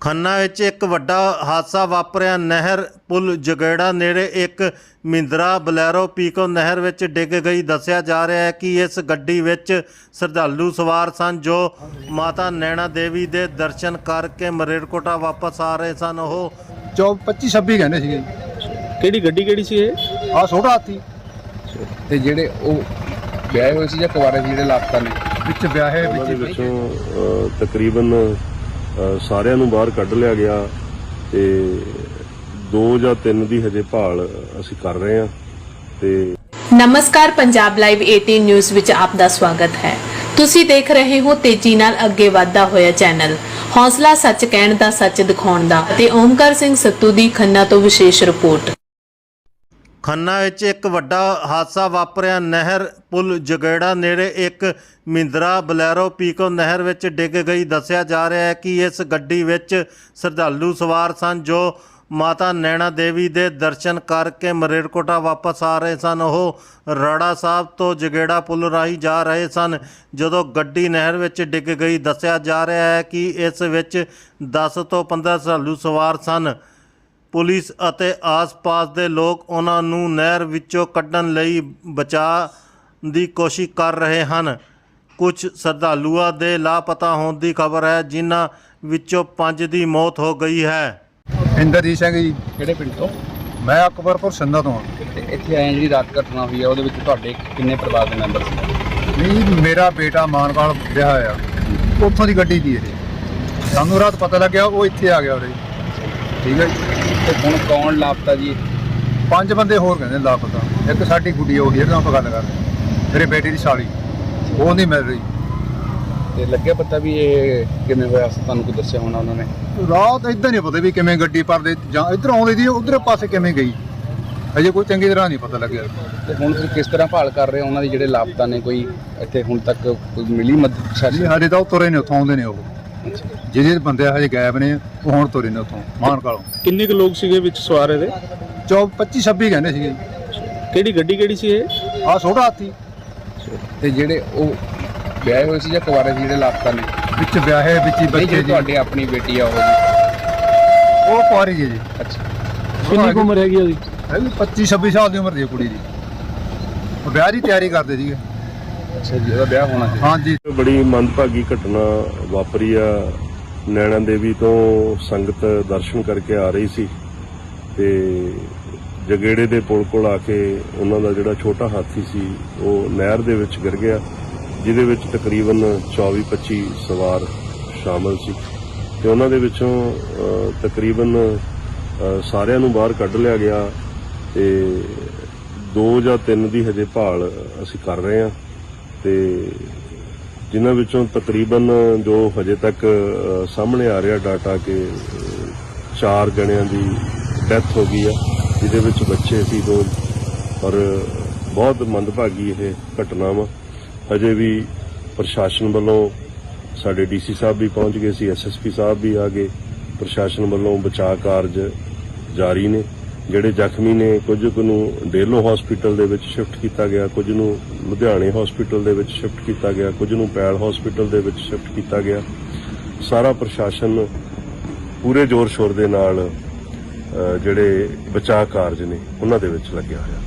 ਖੰਨਾ ਵਿੱਚ ਇੱਕ ਵੱਡਾ ਹਾਦਸਾ ਵਾਪਰਿਆ। ਨਹਿਰ ਪੁਲ ਜਗੇੜਾ ਨੇੜੇ ਇੱਕ ਮਹਿੰਦਰਾ ਬਲੈਰੋ ਪੀਕੋ ਨਹਿਰ ਵਿੱਚ ਡਿੱਗ ਗਈ। ਦੱਸਿਆ ਜਾ ਰਿਹਾ ਹੈ ਕਿ ਇਸ ਗੱਡੀ ਵਿੱਚ ਸ਼ਰਧਾਲੂ ਸਵਾਰ ਸਨ ਜੋ ਮਾਤਾ ਨੈਣਾ ਦੇਵੀ ਦੇ ਦਰਸ਼ਨ ਕਰਕੇ ਮਰੇੜਕੋਟਾ ਵਾਪਸ ਆ ਰਹੇ ਸਨ। ਉਹ ਚੌ 25 26 ਕਹਿੰਦੇ ਸੀਗੇ। ਕਿਹੜੀ ਗੱਡੀ ਕਿਹੜੀ ਸੀ ਇਹ? ਆ ਛੋਟਾ ਹਾਥੀ। ਤੇ ਜਿਹੜੇ ਉਹ ਵਿਆਹੇ ਹੋਏ ਸੀ ਜਾਂ ਕੁਵਾਰੇ ਸੀ ਜਿਹੜੇ ਲਾਪਤਾ ਨੇ? ਵਿੱਚ ਵਿਆਹੇ ਉਹਨਾਂ ਦੇ ਵਿੱਚ ਤਕਰੀਬਨ ਸਾਰਿਆਂ ਨੂੰ ਬਾਹਰ ਕੱਢ ਲਿਆ ਗਿਆ ਤੇ ਦੋ ਜਾਂ ਤਿੰਨ ਦੀ ਹਜੇ ਭਾਲ ਅਸੀਂ ਕਰ ਰਹੇ ਹਾਂ ਤੇ ਨਮਸਕਾਰ, ਪੰਜਾਬ ਲਾਈਵ 18 ਨਿਊਜ਼ ਵਿੱਚ ਆਪ ਦਾ ਸਵਾਗਤ ਹੈ। ਤੁਸੀਂ ਦੇਖ ਰਹੇ ਹੋ ਤੇਜ਼ੀ ਨਾਲ ਅੱਗੇ ਵਧਦਾ ਹੋਇਆ ਚੈਨਲ। ਹੌਸਲਾ ਸੱਚ ਕਹਿਣ ਦਾ ਸੱਚ ਦਿਖਾਉਣ ਦਾ ਅਤੇ ਓਮਕਾਰ ਸਿੰਘ ਸੱਤੂ ਦੀ ਖੰਨਾ ਤੋਂ ਵਿਸ਼ੇਸ਼ ਰਿਪੋਰਟ। ਖੰਨਾ ਵਿੱਚ ਇੱਕ ਵੱਡਾ ਹਾਦਸਾ ਵਾਪਰਿਆ। ਨਹਿਰ, ਪੁਲ, ਜਗੇੜਾ ਨੇੜੇ ਇੱਕ ਮਹਿੰਦਰਾ ਬਲੈਰੋ ਪੀਕੋ ਨਹਿਰ ਵਿੱਚ ਡਿੱਗ ਗਈ। ਦੱਸਿਆ ਜਾ ਰਿਹਾ ਹੈ ਕਿ ਇਸ ਗੱਡੀ ਵਿੱਚ ਸ਼ਰਧਾਲੂ ਸਵਾਰ ਸਨ ਜੋ ਮਾਤਾ ਨੈਣਾ ਦੇਵੀ ਦੇ ਦਰਸ਼ਨ ਕਰਕੇ ਮਰੇੜਕੋਟਾ ਵਾਪਸ ਆ ਰਹੇ ਸਨ। ਉਹ ਰਾੜਾ ਸਾਹਿਬ ਤੋਂ ਜਗੇੜਾ ਪੁਲ ਰਾਹੀਂ ਜਾ ਰਹੇ ਸਨ। ਜਦੋਂ ਗੱਡੀ ਨਹਿਰ ਵਿੱਚ ਡਿੱਗ ਗਈ, ਦੱਸਿਆ ਜਾ ਰਿਹਾ ਹੈ ਕਿ ਇਸ ਵਿੱਚ 10 ਤੋਂ 15 ਸ਼ਰਧਾਲੂ ਸਵਾਰ ਸਨ। ਪੁਲਿਸ ਅਤੇ ਆਸ-ਪਾਸ ਦੇ ਲੋਕ ਉਹਨਾਂ ਨੂੰ ਨਹਿਰ ਵਿੱਚੋਂ ਕੱਢਣ ਲਈ ਬਚਾਅ ਦੀ ਕੋਸ਼ਿਸ਼ ਕਰ ਰਹੇ ਹਨ। ਕੁਝ ਸ਼ਰਧਾਲੂਆਂ ਦੇ ਲਾਪਤਾ ਹੋਣ ਦੀ ਖਬਰ ਹੈ ਜਿਨ੍ਹਾਂ ਵਿੱਚੋਂ ਪੰਜ ਦੀ ਮੌਤ ਹੋ ਗਈ ਹੈ। ਇੰਦਰਜੀਤ ਸਿੰਘ ਜੀ ਕਿਹੜੇ ਪਿੰਡ ਤੋਂ? ਮੈਂ ਅਕਬਰਪੁਰ ਸੰਧਾ ਤੋਂ ਹਾਂ। ਤੇ ਇੱਥੇ ਆਏ ਜਿਹੜੀ ਰਾਤ ਘਟਨਾ ਹੋਈ ਹੈ ਉਹਦੇ ਵਿੱਚ ਤੁਹਾਡੇ ਕਿੰਨੇ ਪਰਿਵਾਰ ਦੇ ਮੈਂਬਰ ਸੀ? ਨਹੀਂ ਮੇਰਾ ਬੇਟਾ ਮਾਨਵਾਲ ਵਿਆਹ ਆ ਉੱਥੋਂ ਦੀ ਗੱਡੀ ਦੀ ਇਹ। ਸਾਨੂੰ ਰਾਤ ਪਤਾ ਲੱਗਿਆ ਉਹ ਇੱਥੇ ਆ ਗਿਆ ਉਰੇ। ਠੀਕ ਹੈ ਜੀ। ਤੇ ਹੁਣ ਕੌਣ ਲਾਪਤਾ ਜੀ? ਪੰਜ ਬੰਦੇ ਹੋਰ ਕਹਿੰਦੇ ਲਾਪਤਾ। ਇੱਕ ਸਾਡੀ ਗੁੱਡੀ ਉਹ ਨਾਲ ਆਪਾਂ ਗੱਲ ਕਰ ਰਹੇ ਹਾਂ। ਮੇਰੇ ਬੇਟੇ ਦੀ ਸਾਲੀ। ਉਹ ਨਹੀਂ ਮਿਲ ਰਹੀ। ਤੇ ਲੱਗਿਆ ਪਤਾ ਵੀ ਇਹ ਕਿਵੇਂ ਹੋਇਆ ਤੁਹਾਨੂੰ ਕੋਈ ਦੱਸਿਆ ਹੋਣਾ ਉਹਨਾਂ ਨੇ? ਰਾਤ ਇਦਾਂ ਨਹੀਂ ਪਤਾ ਵੀ ਕਿਵੇਂ ਗੱਡੀ ਪਰਦੇ ਜਾਂ ਇੱਧਰ ਆਉਂਦੀ ਦੀ ਉਧਰ ਪਾਸੇ ਕਿਵੇਂ ਗਈ। ਅਜੇ ਕੋਈ ਚੰਗੀ ਤਰ੍ਹਾਂ ਨਹੀਂ ਪਤਾ ਲੱਗਿਆ। ਤੇ ਹੁਣ ਫਿਰ ਕਿਸ ਤਰ੍ਹਾਂ ਭਾਲ ਕਰ ਰਹੇ ਹੋ? ਉਹਨਾਂ ਦੀ ਜਿਹੜੇ ਲਾਪਤਾ ਨੇ ਕੋਈ ਇੱਥੇ ਹੁਣ ਤੱਕ ਕੋਈ ਮਿਲੀ ਮਦਦ? ਜੀ ਸ਼ਾਇਦ ਤਾਂ ਉਹ ਤੁਰੇ ਨੇ ਉੱਥੋਂ ਆਉਂਦੇ ਨੇ ਉਹ। ਜਿਹੜੇ ਬੰਦੇ ਹਜੇ ਗਾਇਬ ਨੇ ਉਹ ਹੁਣ ਤੁਰੇ ਨੇ ਉੱਥੋਂ ਮਾਨਕਾਲੋਂ ਕਿੰਨੇ ਕੁ ਲੋਕ ਸੀਗੇ ਵਿੱਚ ਸਵਾਰ ਇਹਦੇ? ਚੌ 25 26 ਕਹਿੰਦੇ ਸੀਗੇ। ਕਿਹੜੀ ਗੱਡੀ ਕਿਹੜੀ ਸੀ ਇਹ? ਆ ਛੋਟਾ ਹਾਥੀ। ਤੇ ਜਿਹੜੇ ਉਹ ਵਿਆਹੇ ਹੋਏ ਸੀ ਜਾਂ ਕੁਵਾਰੇ ਸੀ ਜਿਹੜੇ ਲਾਪਤਾ ਨੇ? ਵਿੱਚ ਵਿਆਹੇ ਵਿੱਚ ਹੀ ਨਹੀਂ ਬੱਚੇ ਜਿਹੜੀ ਜੀ। ਤੁਹਾਡੀ ਆਪਣੀ ਬੇਟੀ ਆ ਉਹ ਜੀ। ਉਹ ਕੁਆਰੀ ਜੀ ਜੀ। ਅੱਛਾ। ਕਿੰਨੀ ਕੁ ਉਮਰ ਹੈਗੀ ਉਹਦੀ? ਹੈਗੀ 25 26 ਸਾਲ ਦੀ ਉਮਰ ਦੀ ਹੈ ਕੁੜੀ ਦੀ। ਉਹ ਵਿਆਹ ਦੀ ਤਿਆਰੀ ਕਰਦੇ ਸੀਗੇ। ਅੱਛਾ ਜੀ ਉਹਦਾ ਵਿਆਹ ਹੋਣਾ ਸੀ। ਹਾਂਜੀ। ਬੜੀ ਮੰਦਭਾਗੀ ਘਟਨਾ ਵਾਪਰੀ ਆ ਨੈਣਾ ਦੇਵੀ ਤੋਂ ਸੰਗਤ ਦਰਸ਼ਨ ਕਰਕੇ ਆ ਰਹੀ ਸੀ ਤੇ ਜਗੇੜੇ ਦੇ ਪੁਲ ਕੋਲ ਆ ਕੇ ਉਹਨਾਂ ਦਾ ਜਿਹੜਾ ਛੋਟਾ ਹਾਥੀ ਸੀ ਉਹ ਨਹਿਰ ਦੇ ਵਿੱਚ ਗਿਰ ਗਿਆ ਜਿਹਦੇ ਵਿੱਚ ਤਕਰੀਬਨ 24-25 ਸਵਾਰ ਸ਼ਾਮਲ ਸੀ ਤੇ ਉਹਨਾਂ ਦੇ ਵਿੱਚੋਂ ਤਕਰੀਬਨ ਸਾਰਿਆਂ ਨੂੰ ਬਾਹਰ ਕੱਢ ਲਿਆ ਗਿਆ ਤੇ ਦੋ ਜਾਂ ਤਿੰਨ ਦੀ ਹਜੇ ਭਾਲ ਅਸੀਂ ਕਰ ਰਹੇ ਹਾਂ। ਤੇ ਜਿਨ੍ਹਾਂ ਵਿੱਚੋਂ ਤਕਰੀਬਨ ਜੋ ਹਜੇ ਤੱਕ ਸਾਹਮਣੇ ਆ ਰਿਹਾ ਡਾਟਾ ਕਿ ਚਾਰ ਜਣਿਆਂ ਦੀ ਡੈਥ ਹੋ ਗਈ ਆ, ਜਿਹਦੇ ਵਿੱਚ ਬੱਚੇ ਸੀ ਦੋ। ਔਰ ਬਹੁਤ ਮੰਦਭਾਗੀ ਇਹ ਘਟਨਾ ਵਾ ਹਜੇ ਵੀ ਪ੍ਰਸ਼ਾਸਨ ਵੱਲੋਂ ਸਾਡੇ ਡੀਸੀ ਸਾਹਿਬ ਵੀ ਪਹੁੰਚ ਗਏ ਸੀ ਐਸਐਸਪੀ ਸਾਹਿਬ ਵੀ ਆ ਗਏ। ਪ੍ਰਸ਼ਾਸਨ ਵੱਲੋਂ ਬਚਾਅ ਕਾਰਜ ਜਾਰੀ ਨੇ। ਜਿਹੜੇ ਜ਼ਖਮੀ ਨੇ, ਕੁਝ ਨੂੰ ਡੇਲੋ ਹਸਪੀਟਲ ਦੇ ਵਿੱਚ ਸ਼ਿਫਟ ਕੀਤਾ ਗਿਆ, ਕੁਝ ਨੂੰ ਲੁਧਿਆਣੇ ਹਸਪੀਟਲ ਦੇ ਵਿੱਚ ਸ਼ਿਫਟ ਕੀਤਾ ਗਿਆ, ਕੁਝ ਨੂੰ ਪੈਲ ਹਸਪੀਟਲ ਦੇ ਵਿੱਚ ਸ਼ਿਫਟ ਕੀਤਾ ਗਿਆ। ਸਾਰਾ ਪ੍ਰਸ਼ਾਸਨ ਪੂਰੇ ਜ਼ੋਰ ਸ਼ੋਰ ਦੇ ਨਾਲ ਜਿਹੜੇ ਬਚਾਅ ਕਾਰਜ ਨੇ, ਉਹਨਾਂ ਦੇ ਵਿੱਚ ਲੱਗਿਆ ਹੋਇਆ।